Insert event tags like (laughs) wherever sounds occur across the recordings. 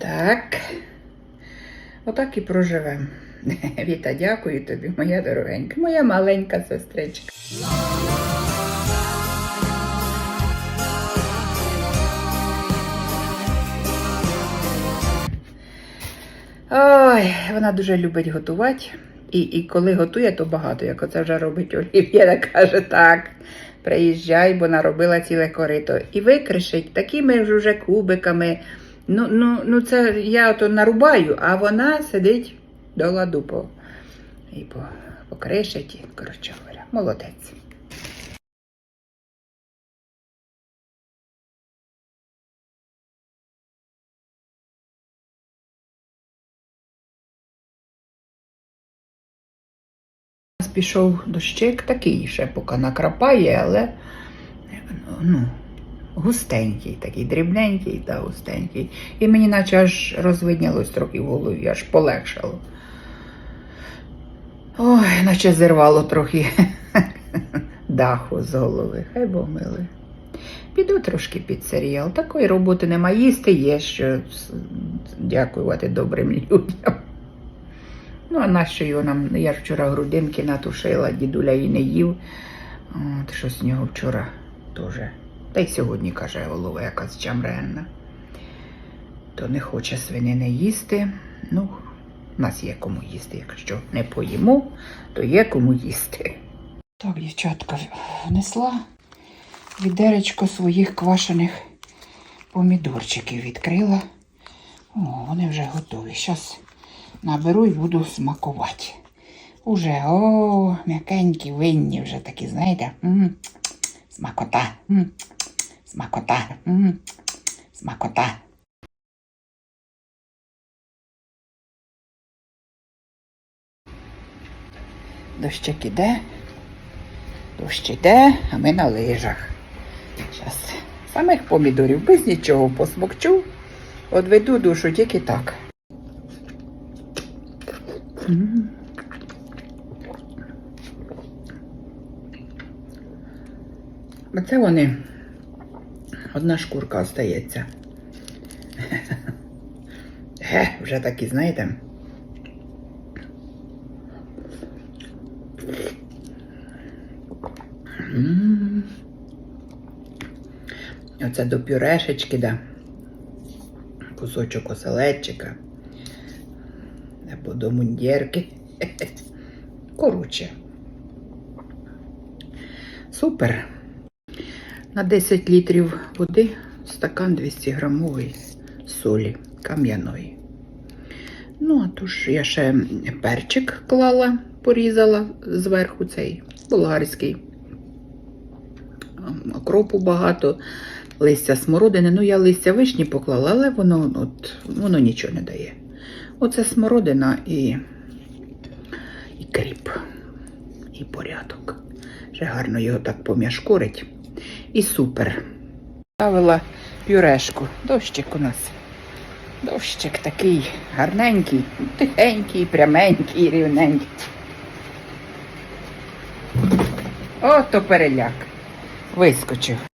Так. Отак і проживемо. (laughs) Віта, дякую тобі, моя дорогенька, моя маленька сестричка. Ой, вона дуже любить готувати. І, і коли готує, то багато, як оце вже робить Олів'я, каже, так, приїжджай, бо наробила ціле корито. І викришить такими ж уже кубиками. Ну, ну, ну це я ото нарубаю, а вона сидить до ладу по, і по, покришить, і, коротше говоря, молодець. пішов дощик такий ще поки накрапає, але ну, густенький, такий дрібненький та густенький. І мені наче аж розвиднялось трохи в голові, аж полегшало. Ой, наче зірвало трохи (laughs) даху з голови. Хай Бог милий. Піду трошки під серіал. Такої роботи нема. Їсти є, що дякувати добрим людям. Ну, а нащо його нам? Я вчора грудинки натушила, дідуля її не їв. От, щось з нього вчора теж. Та й сьогодні, каже, голова якась чамренна. То не хоче свинини їсти. Ну, в нас є кому їсти. Якщо не поїмо, то є кому їсти. Так, дівчатка, внесла відеречко своїх квашених помідорчиків відкрила. О, вони вже готові. Зараз наберу і буду смакувати. Уже, о, м'якенькі, винні вже такі, знаєте. м Смакота. м Смакота. м Смакота. Дощик іде, дощ іде, а ми на лижах. Зараз самих помідорів без нічого посмокчу, одведу душу тільки так. М. Оце вони. Одна шкурка остається. Ге, вже такі, знаєте. Оце до пюрешечки, да. Кусочок оселедчика. Або до мундірки. Коротше. Супер. На 10 літрів води стакан 200 грамової солі кам'яної. Ну, а то ж я ще перчик клала, порізала зверху цей болгарський. Окропу багато, листя смородини. Ну, я листя вишні поклала, але воно, от, воно нічого не дає. Оце смородина і, і кріп, і порядок. Ще гарно його так пом'яшкорить. І супер. Ставила пюрешку. Дощик у нас. Дощик такий гарненький, тихенький, пряменький, рівненький. Ото переляк. Вискочив.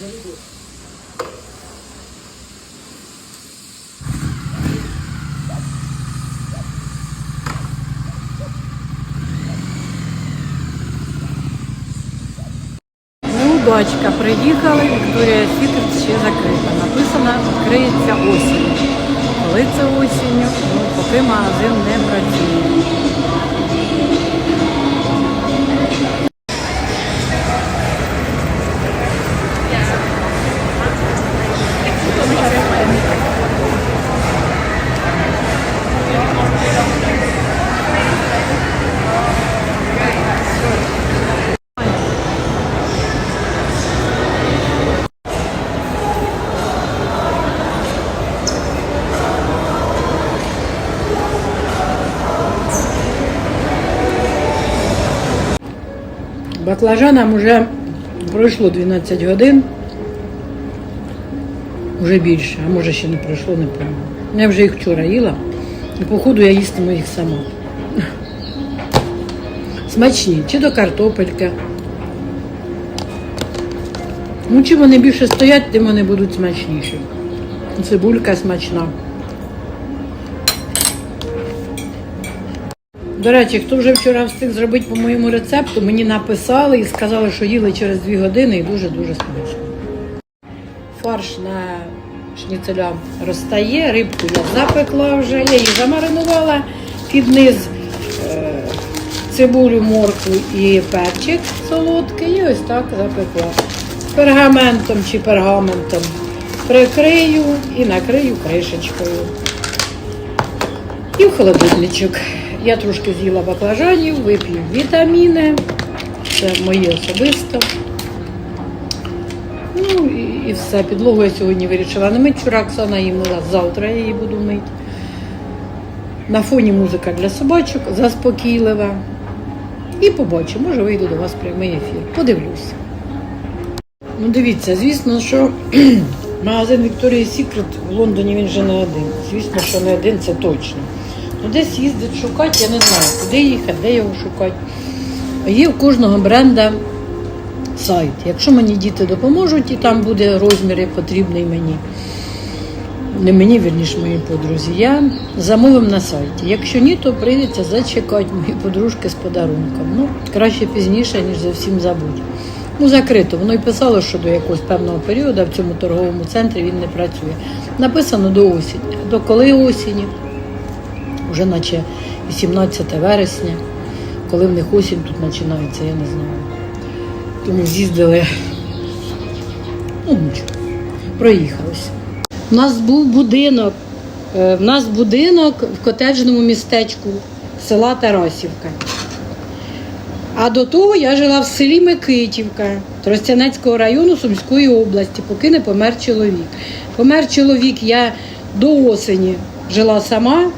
Ну, Бачка, приїхали, Вікторія Сітер ще закрита. Написано, відкриється осінь. Коли це осінню, ну, поки магазин не працює. Баклажанам вже пройшло 12 годин. Вже більше, а може ще не пройшло, не пам'ятаю. Я вже їх вчора їла, і походу я їстиму їх сама. Смачні, чи до картопельки. Ну, чим вони більше стоять, тим вони будуть смачніші. Цибулька смачна. До речі, хто вже вчора встиг зробити по моєму рецепту, мені написали і сказали, що їли через 2 години і дуже-дуже смачно. Фарш на шніцеля розтає, рибку я запекла вже, я її замаринувала під низ е, цибулю, моркву і перчик солодкий, і ось так запекла. Пергаментом чи пергаментом прикрию і накрию кришечкою. І в холодильничок. Я трошки з'їла баклажанів, вип'ю вітаміни. Це моє особисто. Ну і, і все. Підлогу я сьогодні вирішила не мити. Вчора Оксана її мила, завтра я її буду мити. На фоні музика для собачок, заспокійлива. І побачу, може вийду до вас прямий ефір. Подивлюся. Ну дивіться, звісно, що (clears throat) магазин Victoria's Secret в Лондоні він вже не один. Звісно, що не один, це точно. Ну, десь їздить шукати, я не знаю, куди їхати, де його шукати. Є у кожного бренда сайт. Якщо мені діти допоможуть, і там буде розмір, потрібний мені. Не мені, вірніше, моїй подрузі. Я замовив на сайті. Якщо ні, то прийдеться зачекати мої подружки з подарунком. Ну, краще пізніше, ніж зовсім забудь. Ну, закрито. Воно й писало, що до якогось певного періоду в цьому торговому центрі він не працює. Написано до осені. До коли осені? Вже наче 18 вересня. Коли в них осінь тут починається, я не знаю. Тому з'їздили. Ну, нічого. Проїхалися. У нас був будинок. е, В нас будинок в котеджному містечку села Тарасівка. А до того я жила в селі Микитівка Тростянецького району Сумської області, поки не помер чоловік. Помер чоловік, я до осені жила сама,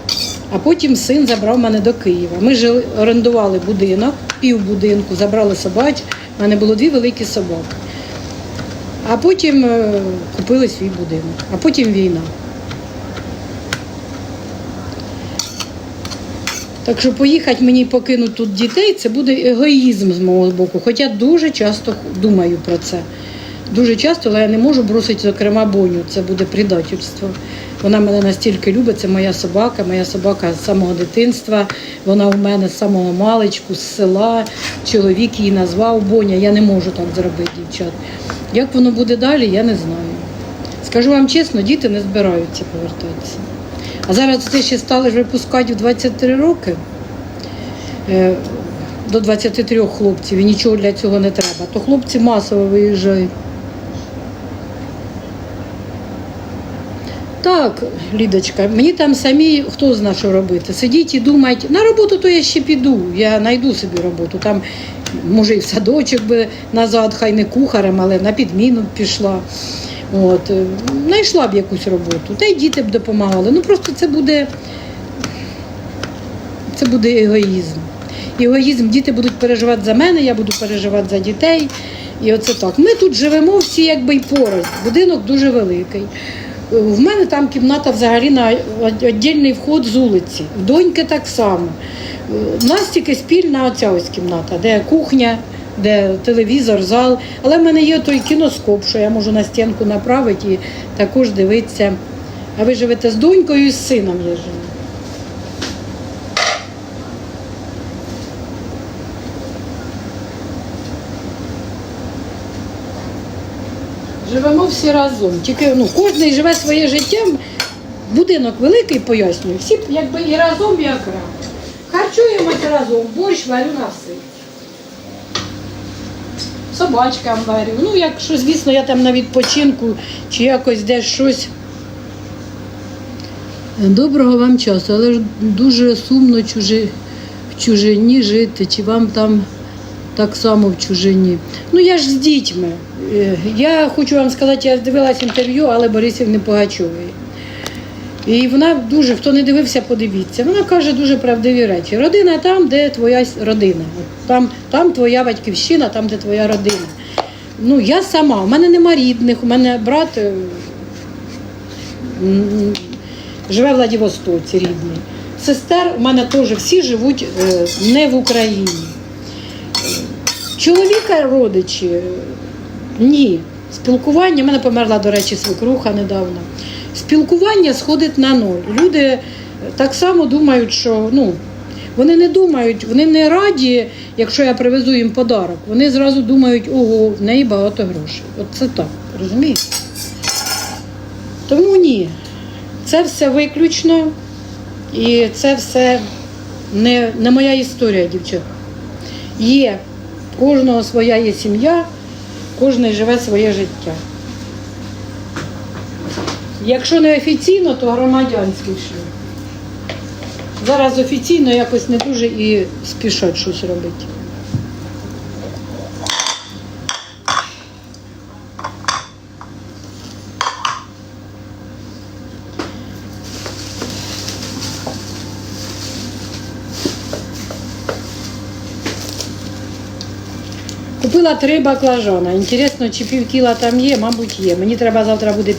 а потім син забрав мене до Києва. Ми жили, орендували будинок, пів будинку, забрали собач. У мене було дві великі собаки. А потім е, купили свій будинок, а потім війна. Так що поїхати мені покинути тут дітей, це буде егоїзм з мого боку. Хоча дуже часто думаю про це. Дуже часто, але я не можу бросити, зокрема, боню. Це буде предательство. Вона мене настільки любить, це моя собака, моя собака з самого дитинства. Вона в мене з самого маличку, з села. Чоловік її назвав Боня. Я не можу так зробити, дівчат. Як воно буде далі, я не знаю. Скажу вам чесно, діти не збираються повертатися. А зараз це ще стали випускати в 23 роки е, до 23 хлопців і нічого для цього не треба. То хлопці масово виїжджають. Так, Лідочка, мені там самі хто знає, що робити. Сидіть і думають, на роботу то я ще піду, я знайду собі роботу. Там, може, і в садочок би назад, хай не кухарем, але на підміну пішла. От, е, знайшла б якусь роботу, та й діти б допомагали. Ну просто це буде, це буде егоїзм. Егоїзм, діти будуть переживати за мене, я буду переживати за дітей. І оце так. Ми тут живемо всі якби й пораз. Будинок дуже великий. В мене там кімната взагалі на віддільний вход з вулиці. В доньки так само. У нас тільки спільна оця ось кімната, де кухня, де телевізор, зал. Але в мене є той кіноскоп, що я можу на стінку направити і також дивитися. А ви живете з донькою і з сином я живу. Живемо всі разом. Тільки ну, кожен живе своє життя. Будинок великий, пояснюю. Всі якби і разом, і окремо. Харчуємося разом, борщ варю на все. Собачкам варю. Ну, якщо, звісно, я там на відпочинку чи якось десь щось. Доброго вам часу, але ж дуже сумно чужи, в чужині жити, чи вам там так само в чужині. Ну я ж з дітьми. Е, Я хочу вам сказати, я дивилась інтерв'ю Алли Борисівни Погачової. І вона дуже, хто не дивився, подивіться. Вона каже дуже правдиві речі. Родина там, де твоя родина. Там, там твоя батьківщина, там, де твоя родина. Ну, я сама, у мене нема рідних, у мене брат е, живе в Владивостоці рідний. Сестер у мене теж всі живуть е, не в Україні. Чоловіка родичі ні. Спілкування, в мене померла, до речі, свекруха недавно. Спілкування сходить на ноль. Люди е, так само думають, що ну, вони не думають, вони не раді, якщо я привезу їм подарок. Вони зразу думають, ого, в неї багато грошей. От це так, розумієте? Тому ні. Це все виключно. І це все не, не моя історія, дівчата. Є кожного своя є сім'я, кожен живе своє життя. Якщо не офіційно, то громадянський шлюб. Зараз офіційно якось не дуже і спішать щось робити. Купила три баклажана. Інтересно, чи пів кіла там є, мабуть, є. Мені треба завтра буде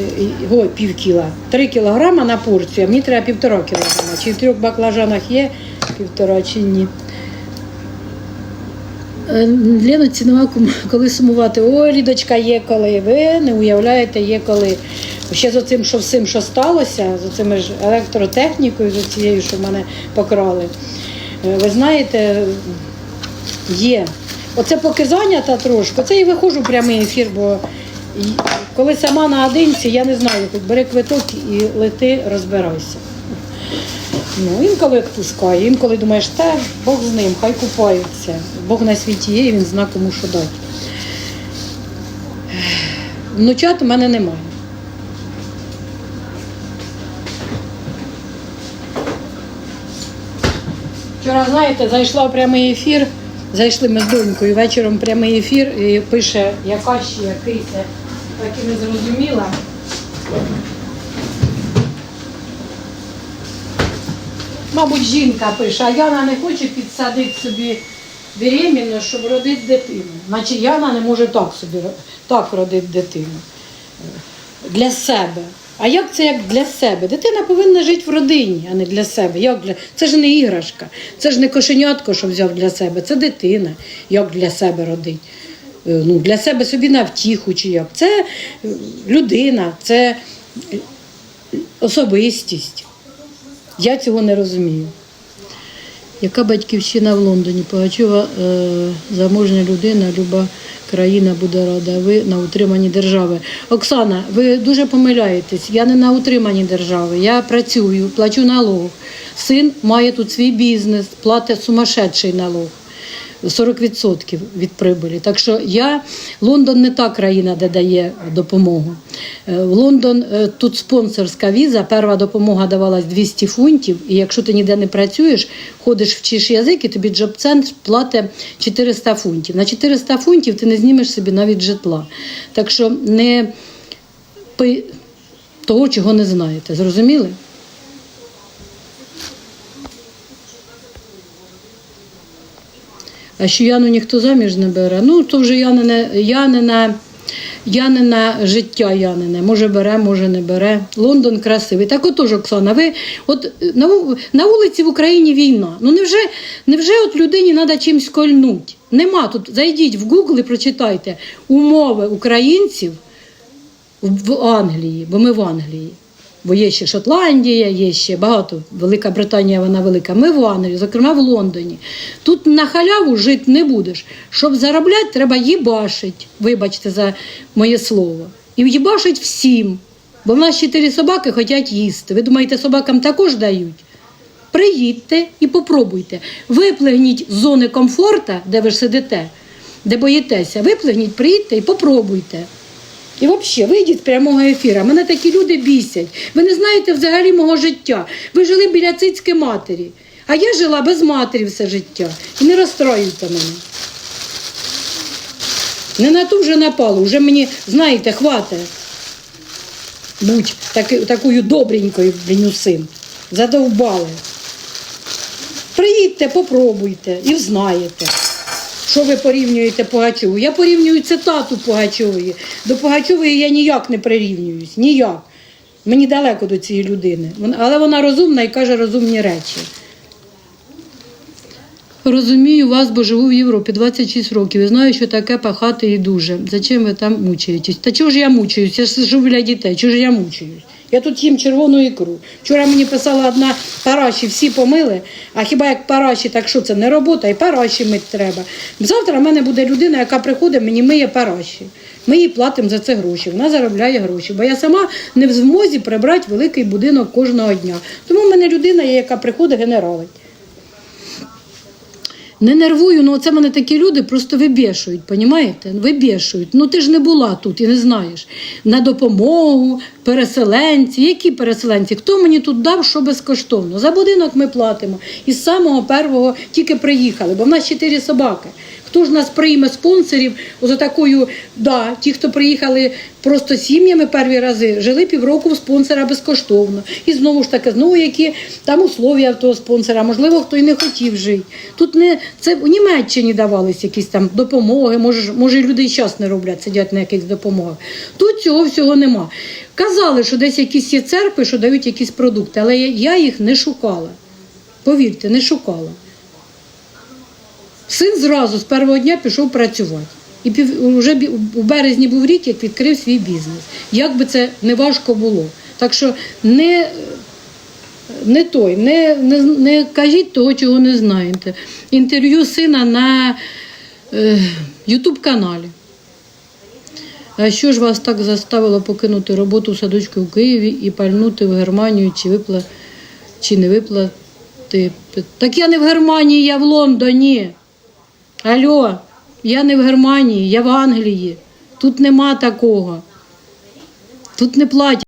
е, ой, пів кіла. Три кілограма на порцію, а мені треба півтора кілограма. Чи в трьох баклажанах є півтора чи ні. Е, Лена цінова, коли сумувати. Ой, Лідочка, є коли. Ви не уявляєте, є коли. Ще з оцим, що всім, що сталося, з оцими ж електротехнікою, з цією, що мене покрали. Е, Ви знаєте, Є. Оце поки зайнята трошки, це і виходжу в прямий ефір, бо коли сама наодинці, я не знаю, хоч бери квиток і лети, розбирайся. Ну, інколи відпускає, інколи думаєш, та Бог з ним, хай купаються. Бог на світі є, і він зна кому що дати. Внучат у мене немає. Вчора, знаєте, зайшла в прямий ефір, зайшли ми з донькою вечором прямий ефір і пише, яка ще якийсь, так і не зрозуміла. Мабуть, жінка пише, а Яна не хоче підсадити собі беременну, щоб родити дитину. Значить, Яна не може так собі так родити дитину для себе. А як це як для себе? Дитина повинна жити в родині, а не для себе. Як для... Це ж не іграшка, це ж не кошенятко, що взяв для себе, це дитина, як для себе родить. Е, Ну, для себе собі на втіху чи як. Це е, людина, це е, особистість. Я цього не розумію. Яка батьківщина в Лондоні? Погачова заможня людина, люба країна буде рада. Ви на утриманні держави. Оксана, ви дуже помиляєтесь. Я не на утриманні держави. Я працюю, плачу налог. Син має тут свій бізнес, платить сумасшедший налог. 40% від прибулі. Так що я Лондон не та країна, де дає допомогу. Е, В Лондон е, тут спонсорська віза. Перша допомога давалась 200 фунтів. І якщо ти ніде не працюєш, ходиш, вчиш язик, і тобі джоб-центр платить 400 фунтів. На 400 фунтів ти не знімеш собі навіть житла. Так що не пи того, чого не знаєте. Зрозуміли? А що Яну ніхто заміж не бере, ну то вже Янине, Янине, Янине життя Янине. Може бере, може не бере. Лондон красивий. Так отож, Оксана, ви от на, на вулиці в Україні війна. Ну невже, невже от людині треба чимсь кольнуть? Нема тут. Зайдіть в Google і прочитайте умови українців в Англії, бо ми в Англії. Бо є ще Шотландія, є ще багато. Велика Британія, вона велика. Ми в Англії, зокрема в Лондоні. Тут на халяву жити не будеш. Щоб заробляти, треба їбашить. Вибачте за моє слово. І їбашить всім. Бо в нас чотири собаки хочуть їсти. Ви думаєте, собакам також дають? Приїдьте і попробуйте. Виплигніть з зони комфорту, де ви ж сидите, де боїтеся. Виплигніть, приїдьте і попробуйте. І взагалі, вийдіть з прямого ефіру. Мене такі люди бісять. Ви не знаєте взагалі мого життя. Ви жили біля цицьки матері. А я жила без матері все життя. І не розстроюйте мене. Не на ту вже напало, вже мені, знаєте, хватає. Будь таки, такою добренькою, блін, усім. Задовбали. Приїдьте, попробуйте і знаєте. Що ви порівнюєте Пугачову? Я порівнюю цитату Пугачової. До Пугачової я ніяк не прирівнююсь. Ніяк. Мені далеко до цієї людини. Але вона розумна і каже розумні речі. Розумію вас, бо живу в Європі 26 років. І знаю, що таке пахати і дуже. Зачем ви там мучаєтесь? Та чого ж я мучаюсь? Я ж живу для дітей. Чого ж я мучаюсь? Я тут їм червону ікру. Вчора мені писала одна параші, всі помили. А хіба як параші, так що це не робота, і параші мить треба. Завтра в мене буде людина, яка приходить, мені миє параші. Ми їй платимо за це гроші. Вона заробляє гроші. Бо я сама не в змозі прибрати великий будинок кожного дня. Тому в мене людина є, яка приходить, генералить. Не нервую, ну це мене такі люди просто вибішують, понімаєте? Вибішують. Ну ти ж не була тут і не знаєш. На допомогу, переселенці. Які переселенці? Хто мені тут дав, що безкоштовно? За будинок ми платимо. І з самого першого тільки приїхали, бо в нас чотири собаки. Хто ж нас прийме спонсорів за такою, да, ті, хто приїхали просто сім'ями перші рази, жили півроку в спонсора безкоштовно. І знову ж таки, знову які там условия того спонсора, можливо, хто і не хотів жити. Тут не це в Німеччині давались якісь там допомоги, може, може люди і час не роблять, сидять на якихось допомогах. Тут цього всього нема. Казали, що десь якісь є церкви, що дають якісь продукти, але я їх не шукала. Повірте, не шукала. Син зразу з першого дня пішов працювати. І вже у березні був рік, як відкрив свій бізнес. Як би це не важко було. Так що не, не той, не, не, не кажіть того, чого не знаєте. Інтерв'ю сина на е, Ютуб каналі. А що ж вас так заставило покинути роботу в садочку в Києві і пальнути в Германію, чи випла, чи не виплати? Так я не в Германії, я в Лондоні. Алло, я не в Германії, я в Англії. Тут нема такого. Тут не платять.